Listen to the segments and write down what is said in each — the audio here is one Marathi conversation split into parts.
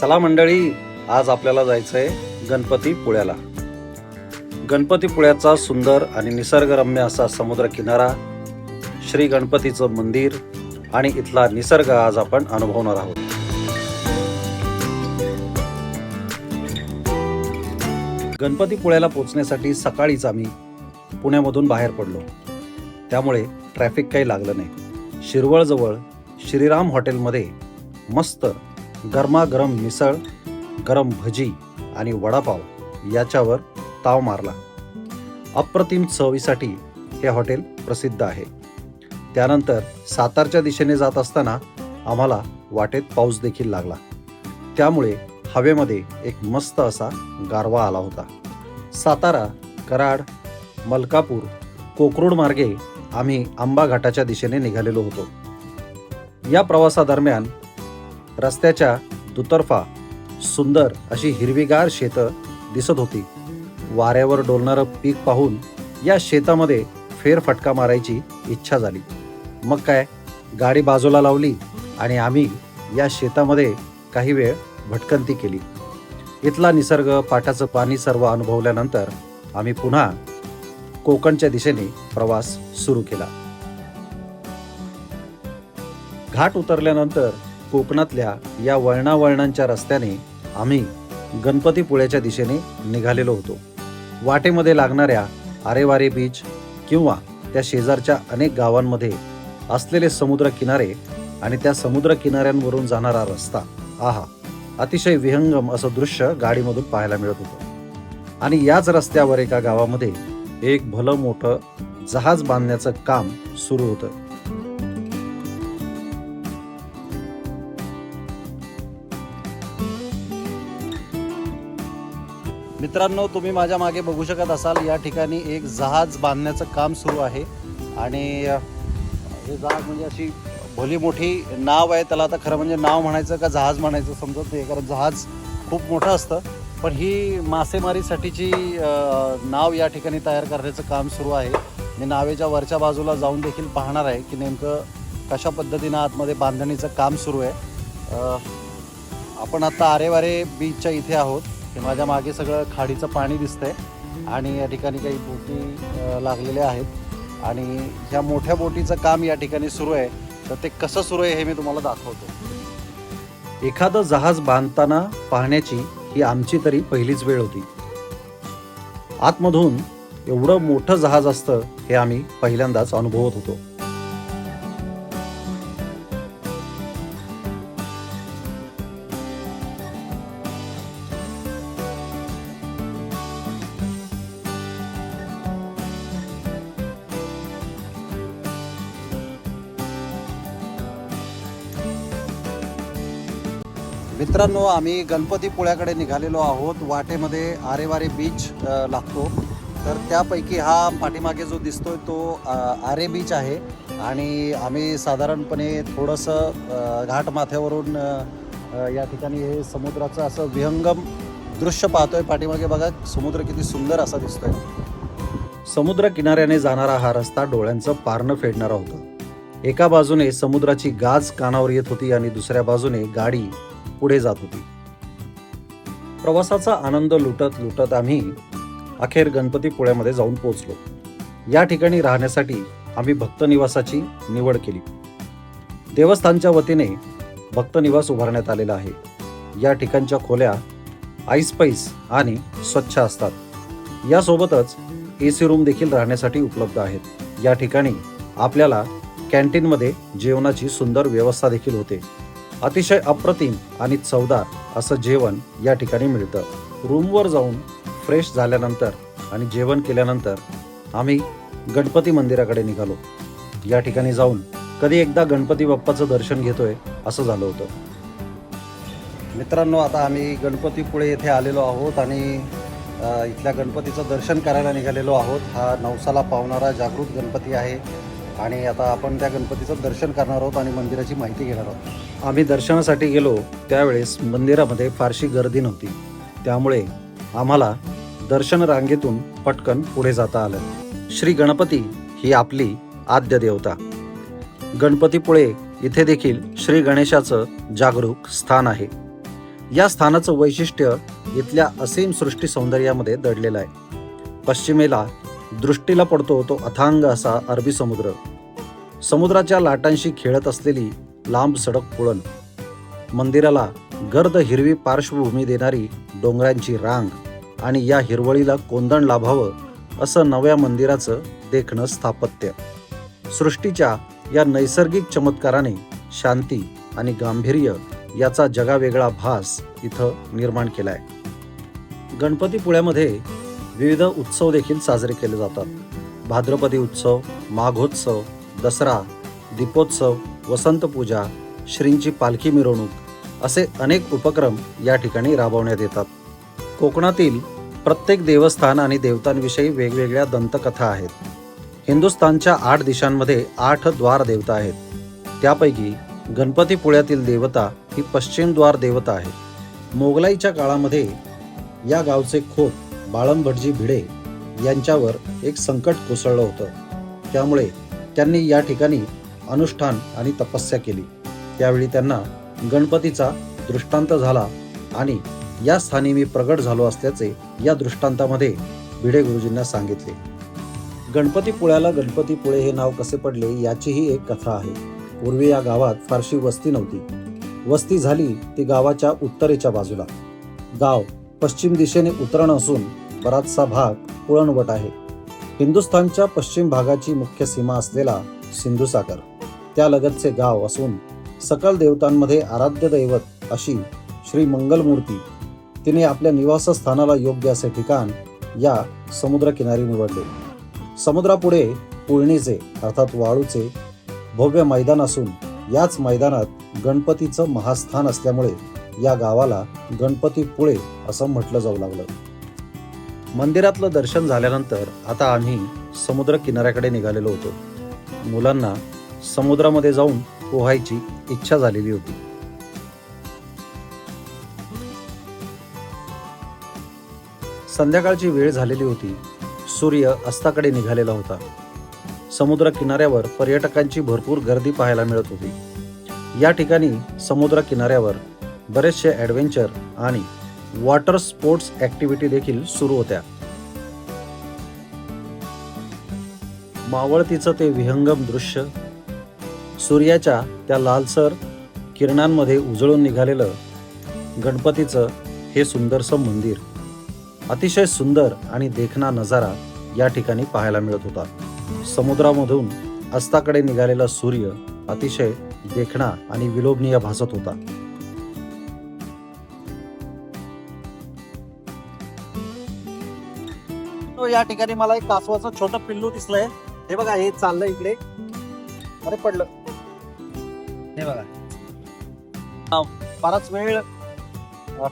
चला मंडळी आज आपल्याला जायचं आहे गणपतीपुळ्याला गणपतीपुळ्याचा सुंदर आणि निसर्गरम्य असा समुद्र किनारा श्री गणपतीचं मंदिर आणि इथला निसर्ग आज आपण अनुभवणार आहोत. गणपतीपुळ्याला पोचण्यासाठी सकाळीच आम्ही पुण्यामधून बाहेर पडलो. त्यामुळे ट्रॅफिक काही लागलं नाही. शिरवळजवळ श्रीराम हॉटेलमध्ये मस्त गरमागरम मिसळ गरम भजी आणि वडापाव याच्यावर ताव मारला. अप्रतिम चवीसाठी हे हॉटेल प्रसिद्ध आहे. त्यानंतर सातारच्या दिशेने जात असताना आम्हाला वाटेत पाऊस देखील लागला. त्यामुळे हवेमध्ये एक मस्त असा गारवा आला होता. सातारा कराड मलकापूर कोकरूड मार्गे आम्ही आंबा घाटाच्या दिशेने निघालेलो होतो. या प्रवासादरम्यान रस्त्याच्या दुतर्फा सुंदर अशी हिरवीगार शेतं दिसत होती. वाऱ्यावर डोलणारं पीक पाहून या शेतामध्ये फेरफटका मारायची इच्छा झाली. मग काय? गाडी बाजूला लावली आणि आम्ही या शेतामध्ये काही वेळ भटकंती केली. इथला निसर्ग पाटाचं पाणी सर्व अनुभवल्यानंतर आम्ही पुन्हा कोकणच्या दिशेने प्रवास सुरू केला. घाट उतरल्यानंतर कोकणातल्या या वळणावळणांच्या रस्त्याने आम्ही गणपतीपुळ्याच्या दिशेने निघालेलो होतो. वाटेमध्ये लागणाऱ्या आरेवारे बीच किंवा त्या शेजारच्या अनेक गावांमध्ये असलेले समुद्र किनारे आणि त्या समुद्र किनाऱ्यांवरून जाणारा रस्ता आहा अतिशय विहंगम असं दृश्य गाडीमधून पाहायला मिळत होतं. आणि याच रस्त्यावर एका गावामध्ये एक भलं मोठं जहाज बांधण्याचं काम सुरू होतं. मित्रांनो तुम्ही माझ्या मागे बघू शकत असाल या ठिकाणी एक जहाज बांधण्याचं काम सुरू आहे. आणि हे जहाज म्हणजे अशी भली मोठी नाव आहे. त्याला आता खरं म्हणजे नाव म्हणायचं का जहाज म्हणायचं समजत नाही कारण जहाज खूप मोठं असतं. पण ही मासेमारीसाठीची नाव या ठिकाणी तयार करण्याचं काम सुरू आहे. मी नावेच्या वरच्या बाजूला जाऊन देखील पाहणार आहे की नेमकं कशा पद्धतीनं आतमध्ये बांधणीचं काम सुरू आहे. आपण आता आरेवारे बीचच्या इथे आहोत. हे माझ्या मागे सगळं खाडीचं पाणी दिसतंय आणि या ठिकाणी काही बोटी लागलेल्या आहेत. आणि ह्या मोठ्या बोटीचं काम या ठिकाणी सुरू आहे. तर ते कसं सुरू आहे हे मी तुम्हाला दाखवतो. एखादं जहाज बांधताना पाहण्याची ही आमची तरी पहिलीच वेळ होती. आतमधून एवढं मोठं जहाज असतं हे आम्ही पहिल्यांदाच अनुभवत होतो. मित्रांनो आम्ही गणपतीपुळ्याकडे निघालेलो आहोत. वाटेमध्ये आरेवारे बीच लागतो. तर त्यापैकी हा पाठीमागे जो दिसतोय तो आरे बीच आहे. आणि आम्ही साधारणपणे थोडंसं घाटमाथ्यावरून घाट माथ्यावरून या ठिकाणी हे समुद्राचं असं विहंगम दृश्य पाहतोय. पाठीमागे बघा समुद्र किती सुंदर असा दिसतोय. समुद्र किनाऱ्याने जाणारा हा रस्ता डोळ्यांचं पारणं फेडणारा होता. एका बाजूने समुद्राची गाज कानावर येत होती आणि दुसऱ्या बाजूने गाडी पुढे जात होती. प्रवासाचा आनंद लुटत लुटत आम्ही अखेर गणपतीपुळ्यामध्ये जाऊन पोहोचलो. या ठिकाणी राहण्यासाठी आम्ही भक्तनिवासाची निवड केली. देवस्थानच्या वतीने भक्त निवास उभारण्यात आलेला आहे. या ठिकाणच्या खोल्या आईसपैस आणि स्वच्छ असतात. यासोबतच ए सी रूम देखील राहण्यासाठी उपलब्ध आहेत. या ठिकाणी आपल्याला कॅन्टीनमध्ये जेवणाची सुंदर व्यवस्था देखील होते. अतिशय अप्रतिम आणि चवदार असं जेवण या ठिकाणी मिळतं. रूमवर जाऊन फ्रेश झाल्यानंतर आणि जेवण केल्यानंतर आम्ही गणपती मंदिराकडे निघालो. या ठिकाणी जाऊन कधी एकदा गणपती बाप्पाचं दर्शन घेतोय असं झालं होतं. मित्रांनो आता आम्ही गणपतीपुळे येथे आलेलो आहोत आणि इथल्या गणपतीचं दर्शन करायला निघालेलो आहोत. हा नवसाला पावणारा जागृत गणपती आहे. आणि आता आपण त्या गणपतीचं दर्शन करणार आहोत आणि मंदिराची माहिती घेणार आहोत. आम्ही दर्शनासाठी गेलो त्यावेळेस मंदिरामध्ये फारशी गर्दी नव्हती. त्यामुळे आम्हाला दर्शन रांगेतून पटकन पुढे जाता आलं. श्री गणपती ही आपली आद्य देवता. गणपतीपुळे इथे देखील श्री गणेशाचं जागरूक स्थान आहे. या स्थानाचं वैशिष्ट्य इथल्या असीम सृष्टी सौंदर्यामध्ये दडलेलं आहे. पश्चिमेला दृष्टीला पडतो तो अथांग असा अरबी समुद्र. समुद्राच्या लाटांशी खेळत असलेली लांब सडक पुळण. मंदिराला गर्द हिरवी पार्श्वभूमी देणारी डोंगरांची रांग आणि या हिरवळीला कोंदण लाभावं असं नव्या मंदिराचं देखणं स्थापत्य. सृष्टीच्या या नैसर्गिक चमत्काराने शांती आणि गांभीर्य याचा जगावेगळा भास इथं निर्माण केलाय. गणपतीपुळ्यामध्ये विविध उत्सव देखील साजरे केले जातात. भाद्रपदी उत्सव माघोत्सव दसरा दीपोत्सव वसंत पूजा श्रींची पालखी मिरवणूक असे अनेक उपक्रम या ठिकाणी राबवण्यात येतात. कोकणातील प्रत्येक देवस्थान आणि देवतांविषयी वेगवेगळ्या दंतकथा आहेत. हिंदुस्थानच्या आठ दिशांमध्ये आठ द्वार देवता आहेत. त्यापैकी गणपतीपुळ्यातील देवता ही पश्चिम द्वार देवता आहे मोगलाईच्या काळामध्ये या गावचे खोत बाळंभटजी भिडे यांच्यावर एक संकट कोसळलं होतं. त्यामुळे त्यांनी या ठिकाणी अनुष्ठान आणि तपस्या केली. त्यावेळी त्यांना गणपतीचा दृष्टांत झाला आणि या स्थानी मी प्रगट झालो असल्याचे या दृष्टांतामध्ये भिडे गुरुजींना सांगितले. गणपतीपुळ्याला गणपतीपुळे हे नाव कसे पडले याचीही एक कथा आहे. पूर्वी या गावात फारशी वस्ती नव्हती. वस्ती झाली ती गावाच्या उत्तरेच्या बाजूला. गाव पश्चिम दिशेने उतरण असून बराचसा भाग पुळणवट आहे. हिंदुस्थानच्या पश्चिम भागाची मुख्य सीमा असलेला सिंधुसागर त्या लगतचे गाव असून सकल देवतांमध्ये आराध्य दैवत अशी श्री मंगलमूर्ती तिने आपल्या निवासस्थानाला योग्य असे ठिकाण या समुद्रकिनारी निवडले. समुद्रापुढे पुळणीचे अर्थात वाळूचे भव्य मैदान असून याच मैदानात गणपतीचं महास्थान असल्यामुळे या गावाला गणपतीपुळे असं म्हटलं जाऊ लागलं. मंदिरातलं दर्शन झाल्यानंतर आता आम्ही समुद्र किनाऱ्याकडे निघालेलो होतो. मुलांना समुद्रामध्ये जाऊन पोहायची इच्छा झालेली होती. संध्याकाळची वेळ झालेली होती. सूर्य अस्ताकडे निघालेला होता. समुद्र किनाऱ्यावर पर्यटकांची भरपूर गर्दी पाहायला मिळत होती. या ठिकाणी समुद्र किनाऱ्यावर बरेचसे ॲडव्हेंचर आणि वॉटर स्पोर्ट्स ॲक्टिव्हिटी देखील सुरू होत्या. मावळतीचं ते विहंगम दृश्य सूर्याच्या त्या लालसर किरणांमध्ये उजळून निघालेलं गणपतीचं हे सुंदरसं मंदिर अतिशय सुंदर आणि देखणा नजारा या ठिकाणी पाहायला मिळत होता. समुद्रामधून अस्ताकडे निघालेला सूर्य अतिशय देखणा आणि विलोभनीय भासत होता. तो या ठिकाणी मला एक कासवाचं छोटं पिल्लू दिसलंय. हे बघा हे चाललंय इकडे. अरे पडलं. हे बघा. हा, बराच वेळ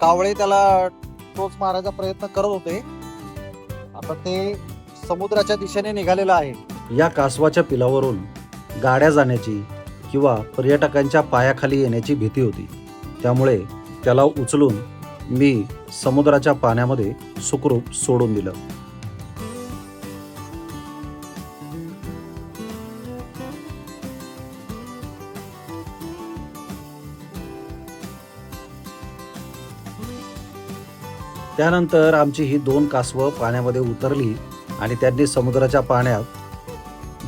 कावळे त्याला टोच मारायचा प्रयत्न करत होते. आता ते समुद्राच्या दिशेने निघालेलं आहे. या कासवाच्या पिलावरून गाड्या जाण्याची किंवा पर्यटकांच्या पायाखाली येण्याची भीती होती. त्यामुळे त्याला उचलून मी समुद्राच्या पाण्यामध्ये सुखरूप सोडून दिलं. त्यानंतर आमची ही दोन कासवं पाण्यामध्ये उतरली आणि त्यांनी समुद्राच्या पाण्यात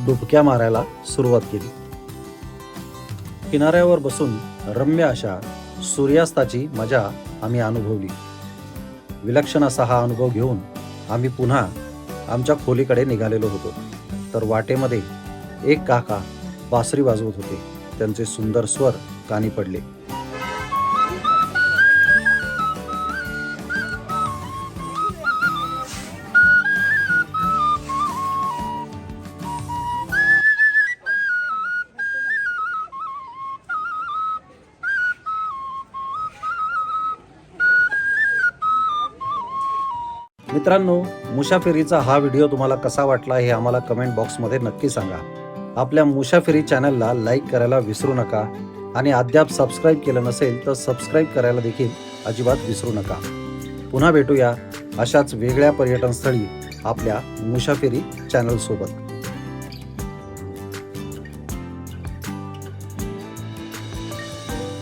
डुबक्या मारायला सुरुवात केली. किनाऱ्यावर बसून रम्य अशा सूर्यास्ताची मजा आम्ही अनुभवली. विलक्षण असा हा अनुभव घेऊन आम्ही पुन्हा आमच्या खोलीकडे निघालेलो होतो. तर वाटेमध्ये एक काका बासरी वाजवत होते. त्यांचे सुंदर स्वर कानी पडले. मित्रांनो मुसाफिरीचा हा व्हिडिओ तुम्हाला कसा वाटला हे आम्हाला कमेंट बॉक्समध्ये नक्की सांगा. आपल्या मुसाफिरी चॅनलला लाईक करायला विसरू नका आणि अद्याप सबस्क्राईब केलं नसेल तर सबस्क्राईब करायला देखील अजिबात विसरू नका. पुन्हा भेटूया अशाच वेगळ्या पर्यटनस्थळी आपल्या मुसाफिरी चॅनलसोबत